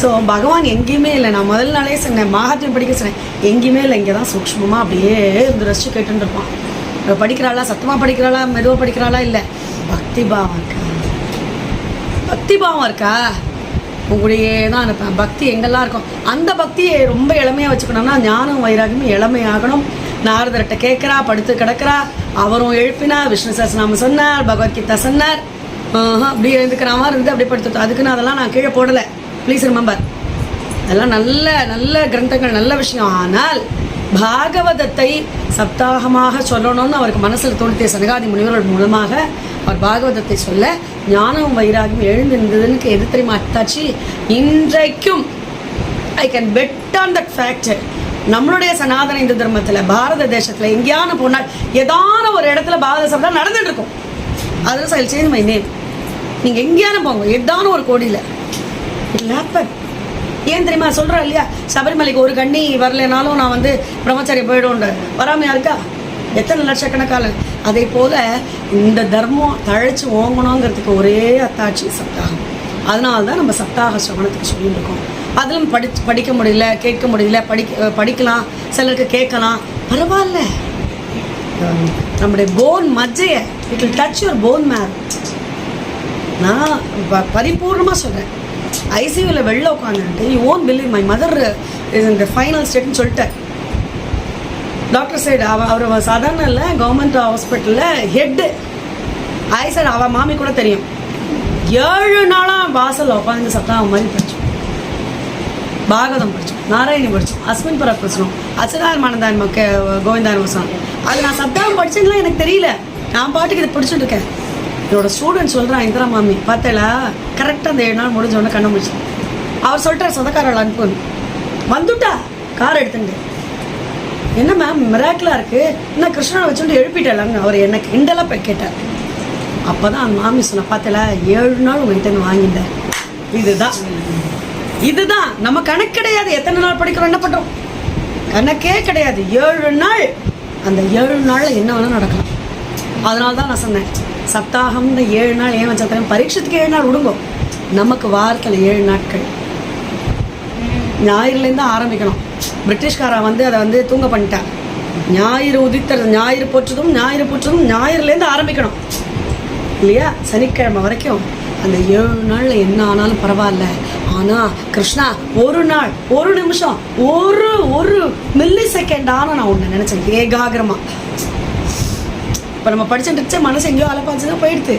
So பகவான் எங்கேயுமே இல்லை. நான் முதல் நாளே சொன்னேன் மகாத்மியம் படிக்க சொன்னேன். எங்கேயுமே இல்லை. இங்கே தான் சூக்ஷ்மமாக அப்படியே இந்த ரசிச்சு கேட்டுன்னு இருப்பான். படிக்கிறாளா? சத்தமாக படிக்கிறாளா? மெதுவாக படிக்கிறாளா? இல்லை. பக்தி பாவம் இருக்கா? பக்தி பாவம் இருக்கா? உங்களையே தான் இருப்பேன். பக்தி எங்கெல்லாம் இருக்கும்? அந்த பக்தியை ரொம்ப இளமையாக வச்சுக்கணும்னா ஞானம் வைராகியமும் இளமையாகணும். நாரதர்கிட்ட கேட்குறா படுத்து கிடக்கிறா. அவரும் எழுப்பினார் விஷ்ணு சஹஸ்ரநாமம் சொன்னார் பகவத்கீதா சொன்னார். அப்படியே இருந்துக்கிற மாதிரி இருந்து அப்படியே படுத்து அதுக்குன்னு அதெல்லாம் நான் கீழே போடலை. ப்ளீஸ் ரிமெம்பர் அதெல்லாம் நல்ல நல்ல கிரந்தங்கள் நல்ல விஷயம். ஆனால் பாகவதத்தை சப்தாகமாக சொல்லணும்னு அவருக்கு மனசில் தோன்றிய சனகாதி முனிவர்கள் மூலமாக அவர் பாகவதத்தை சொல்ல ஞானம் வைராகியம் எழுந்திருந்ததுன்னு எது தெரியுமா அத்தாச்சி? இன்றைக்கும் I can bet on that fact நம்மளுடைய சனாதன இந்து தர்மத்தில் பாரத தேசத்தில் எங்கேயான போனால் ஏதான ஒரு இடத்துல பாரத சப்தம் நடந்துட்டு இருக்கும். அதில் செயல் சேஞ்ச் மை நேம் நீங்கள் எங்கேயான போங்க. ஏதான ஒரு கோடியில். இட் ஹேப்பன் ஏன் தெரியுமா? சொல்கிறா இல்லையா? சபரிமலைக்கு ஒரு கண்ணி வரலைனாலும் நான் வந்து பிரம்மச்சாரி போயிடும்ன்ற வராமையா இருக்கா? எத்தனை லட்சக்கணக்கான அதே போல் இந்த தர்மம் தழைச்சு ஓங்கணுங்கிறதுக்கு ஒரே அத்தாட்சி சப்தாகம். அதனால தான் நம்ம சப்தாக சிரவணத்துக்கு சொல்லிட்டு இருக்கோம் அதிலும் படி படிக்க முடியல கேட்க முடியல படிக்க படிக்கலாம் சிலருக்கு கேட்கலாம். பரவாயில்ல. நம்முடைய bone மஜ்ஜையை it will touch your bone marrow நான் ப- சொல்கிறேன் ஐசியூவில் வெளில உட்காந்துட்டு you won't believe my mother is இந்த ஃபைனல் ஸ்டேட்னு சொல்லிட்டேன் டாக்டர் சைடு அவ அவர் சாதாரண இல்லை கவர்மெண்ட் ஹாஸ்பிட்டலில் ஹெட்டு ஐ சைடு அவள் மாமி கூட தெரியும். ஏழு நாளாக வாசலில் உட்காந்து சத்தம் மாதிரி படித்தோம் பாகவதம் படித்தோம் நாராயணி படித்தோம் அஸ்மின் பரா படிச்சோம் அச்சதாரமானதான் மக்க கோவிந்தாயன் வசனம் அது நான் சத்தாவும் படிச்சேங்களா எனக்கு தெரியல. நான் பாட்டுக்கு இதை பிடிச்சிட்டு இருக்கேன். என்னோட ஸ்டூடெண்ட் சொல்கிறான் இந்திரா மாமி பார்த்தல? கரெக்டாக அந்த ஏழு நாள் முடிஞ்சோடனே கண்ணை முடிச்சு. அவர் சொல்லிட்டார் சொந்தக்காரர்கள் அனுப்புன்னு வந்துட்டா? கார் எடுத்துட்டு என்ன மேம் மிராக்கிளாக இருக்குது என்ன கிருஷ்ணனை வச்சுட்டு எழுப்பிட்டலான்னு அவர் என்ன கிண்டலாக போய் கேட்டார். அப்போ தான் அந்த மாமி சொன்ன பார்த்தல ஏழு நாள் உங்கள்கிட்ட நான் வாங்கிட்டேன் இதுதான். இதுதான். நம்ம கணக்கு கிடையாது. எத்தனை நாள் படிக்கிறோம் என்ன பண்ணுறோம் கணக்கே கிடையாது. ஏழு நாள். அந்த ஏழு நாளில் என்ன வேணால் நடக்கலாம். அதனால தான் நான் சொன்னேன் சப்தாகம்னு ஏழு நாள் ஏன் வச்சா பரீட்சத்துக்கு ஏழு நாள் விடுங்கோ நமக்கு வாரத்தில் ஏழு நாட்கள். ஞாயிறுலேருந்து ஆரம்பிக்கணும். பிரிட்டிஷ்காரன் வந்து அதை வந்து தூங்க பண்ணிட்டான் ஞாயிறு உதித்தது ஞாயிறு போற்றதும் ஞாயிறு போற்றதும் ஞாயிறுலேருந்து ஆரம்பிக்கணும். இல்லையா? சனிக்கிழமை வரைக்கும் அந்த ஏழு நாளில் என்ன ஆனாலும் பரவாயில்ல. ஆனால் கிருஷ்ணா ஒரு நாள் ஒரு நிமிஷம் ஒரு ஒரு மில்லி செகண்ட் ஆனால் நான் ஒன்று நினச்சேன். ஏகாகிரமா. இப்போ நம்ம படிச்சுட்டு மனசு எங்கேயோ அலப்பாச்சு தான் போயிடுது.